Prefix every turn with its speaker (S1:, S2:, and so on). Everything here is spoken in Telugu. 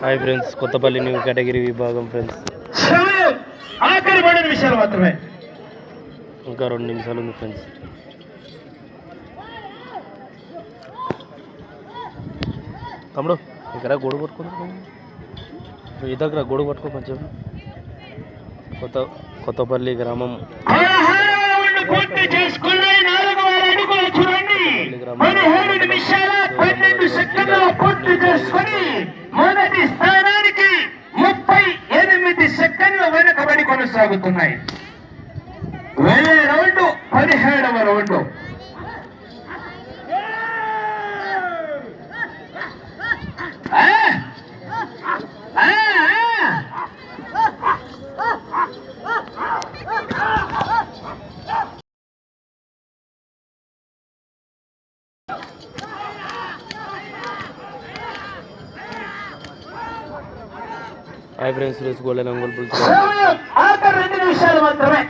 S1: Hi friends Kothapalli new category విభాగం ఫ్రెండ్స్
S2: ఆఖరి నిమిషాలు మాత్రమే.
S1: ఇంకా రెండు నిమిషాలు ఉంది ఫ్రెండ్స్ తమ్ముడు ఇక్కడ గొడుగు పట్టుకో ఈ దగ్గర గొడుగు పట్టుకో కొంచెం. కొత్త కొత్తపల్లి గ్రామం.
S2: పదహారవ రౌండ్ పూర్తి చేసుకుని మొదటి స్థానానికి ముప్పై ఎనిమిది సెకండ్లు వెనుకబడి కొనసాగుతున్నాయి. వెళ్ళే రౌండ్ పదిహేడవ రౌండ్. ఆ!
S1: హాయ్ ఫ్రెండ్స్ రేస్ గోల్డెన్ అంగుల్ పులుసు
S2: సమయం ఆఖరి రెండు నిమిషాలు మాత్రమే.